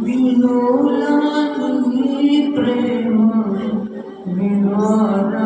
विनोला तुम्ही प्रेम विवादा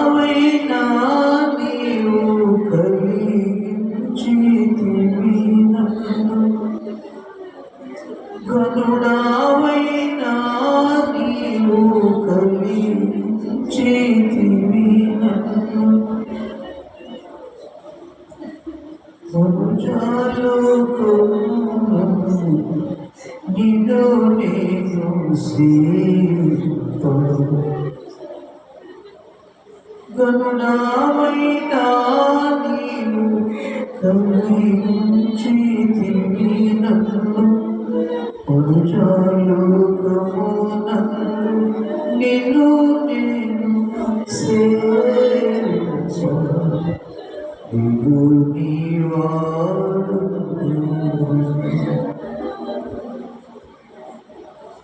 నిన్ను నేను సీతను గరుడావైనా నీవు కలిగించితివి నన్ను పరుచాలోకమునందు నిన్ను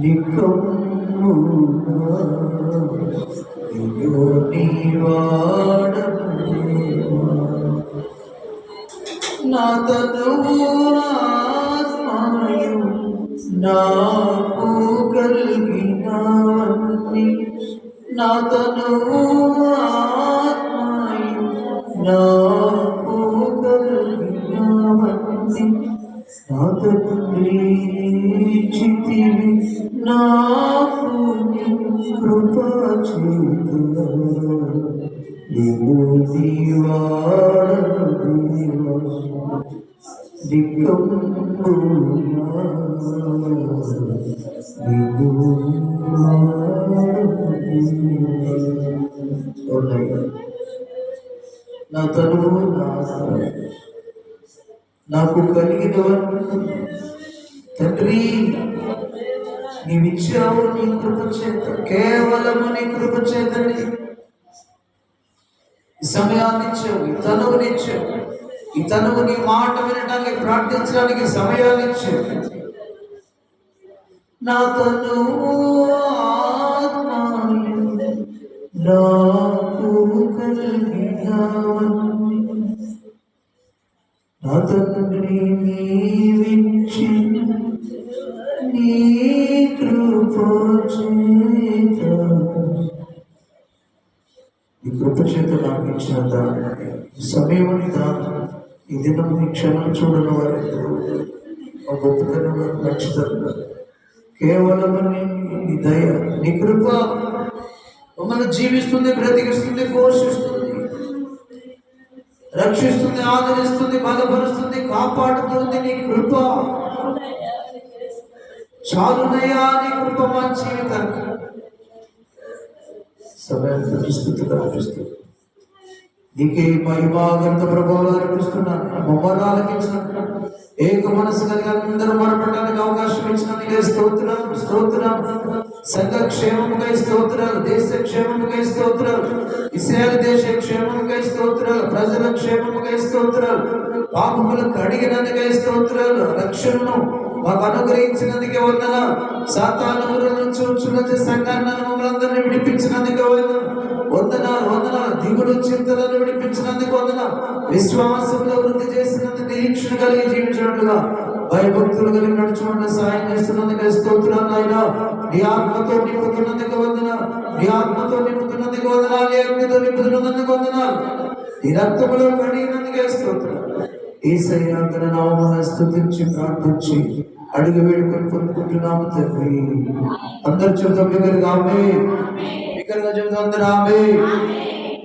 నికమ్ముగా నిండు నీవాడను నా తనువు ఆత్మయు నాకు కలిగినవన్నీ నా తనువు ఆత్మయు నాకు కలిగినవన్నీ నా తండ్రి చితివి నాకు కృప నా తనువు నా నాకు కలిగినవన్నీ తండ్రి నీవిచ్చావు నీ కృప చేత కేవలము నీ కృప చేతని ఈ సమయాన్ని ఇచ్చావు ఈ తనువుని ఇచ్చావు ఈ తనువు నీ మాట వినడానికి ప్రార్థించడానికి సమయాన్ని ఇచ్చావు. నా తను నాకు కలిగినవన్నీ నా తండ్రి నీవిచ్చిన నీ ఈ కృప చేత నాకు ఇచ్చిన దాన్ని ఈ సమయముని ఈ దినం ఈ క్షణం చూడని వారి ఆ గొప్పతనం ఖచ్చితంగా కేవలం నీ దయ నీ కృప మమ్మల్ని జీవిస్తుంది బ్రతికిస్తుంది పోషిస్తుంది రక్షిస్తుంది ఆదరిస్తుంది బలపరుస్తుంది కాపాడుతుంది నీ కృప. చాలునయా నీ కృప మా జీవితానికి. సమయాన్ని పరిస్థితి అనిపిస్తుంది నీకే మహిమాగంత ప్రభావాలు అనిపిస్తున్నాను మమ్మల్ని ఆలకించినట్టు ఏక మనసు కలిగి అందరూ మొరపడడానికి అవకాశం ఇచ్చినందుకే స్తోత్రం స్తోత్రాలు సంఘ క్షేమముకై స్తోత్రాలు దేశ క్షేమముకై స్తోత్రాలు. ఇస్రాయల్ దేశ క్షేమముకై స్తోత్రాలు ప్రజల క్షేమముకై స్తోత్రాలు. పాపములకు అడిగినందుకై స్తోత్రాలు. రక్షణను మాకు అనుగ్రహించినందుకే వందన. సాతాను ఊరుల నుంచి వచ్చున్న సంఘాన్ని మమ్మల్ని అందరినీ విడిపించినందుకే వందన. వందన వందన దిగుడు చింతలను విడిపించినందుకు వందన. విశ్వాసంలో వృద్ధి చేసినందుకు నిరీక్షణ కలిగి జీవించినట్లుగా భయభక్తులు కలిగి నడుచుకుంటూ సాయం చేస్తున్నందుకు స్తోత్రాలు ఆయన నీ ఆత్మతో నింపుతున్నందుకు వందన. నీ ఆత్మతో నింపుతున్నందుకు వందనాలు. నీ అగ్నితో నింపుతున్నందుకు వందనాలు. నీ రక్తములో కడిగినందుకే స్తోత్రాలు ఈసయ్యాంతర నామమున స్థుతించి ప్రార్థించి అడిగి వేడుకొని పొందుకుంటున్నాము తండ్రి. అందరు చెబుతాం బిగ్గరగా ఆమె. బిగ్గరగా చెబుతాం అందరూ ఆమె.